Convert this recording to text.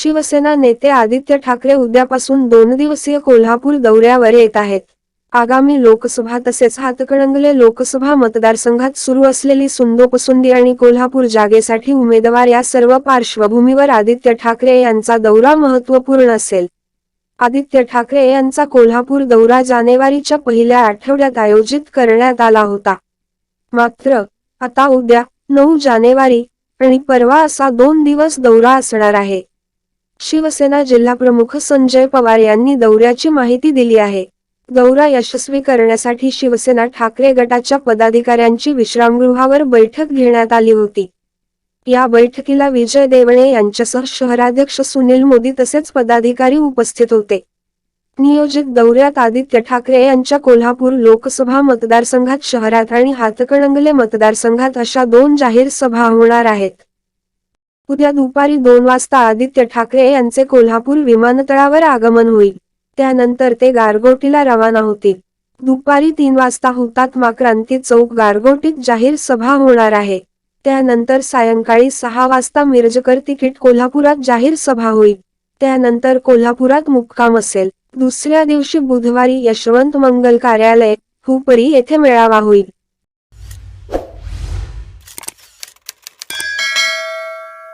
शिवसेना नेते आदित्य ठाकरे उद्यापासून दोन दिवसीय कोल्हापूर दौऱ्यावर येत आहेत. आगामी लोकसभा तसेच हातकणंगले लोकसभा मतदारसंघात सुरू असलेली सुंदोपसुंदी आणि कोल्हापूर जागेसाठी उमेदवार या सर्व पार्श्वभूमीवर आदित्य ठाकरे यांचा दौरा महत्त्वपूर्ण असेल. आदित्य ठाकरे यांचा कोल्हापूर दौरा जानेवारीच्या पहिल्या आठवड्यात आयोजित करण्यात आला होता. मात्र आता उद्या नऊ जानेवारी आणि परवा असा दोन दिवस दौरा असणार आहे. शिवसेना जिल्हाप्रमुख संजय पवार यांनी दौऱ्याची माहिती दिली आहे. दौरा यशस्वी करण्यासाठी शिवसेना ठाकरे गटाच्या पदाधिकाऱ्यांची विश्रामगृहावर बैठक घेण्यात आली होती. या बैठकीला विजय देवणे यांच्यासह शहराध्यक्ष सुनील मोदी तसेच पदाधिकारी उपस्थित होते. नियोजित दौऱ्यात आदित्य ठाकरे यांच्या कोल्हापूर लोकसभा मतदारसंघात शहरात आणि हातकणंगले मतदारसंघात अशा दोन जाहीर सभा होणार आहेत. उद्या दुपारी दोन वाजता आदित्य ठाकरे यांचे कोल्हापूर विमानतळावर आगमन होईल. त्यानंतर ते गारगोटीला रवाना होतील. दुपारी तीन वाजता हुतात्मा क्रांती चौक गारगोटीत जाहीर सभा होणार आहे. त्यानंतर सायंकाळी सहा वाजता मिरजकर तिकीट कोल्हापुरात जाहीर सभा होईल. त्यानंतर कोल्हापुरात मुक्काम असेल. दुसऱ्या दिवशी बुधवारी यशवंत मंगल कार्यालय हुपरी येथे मेळावा होईल.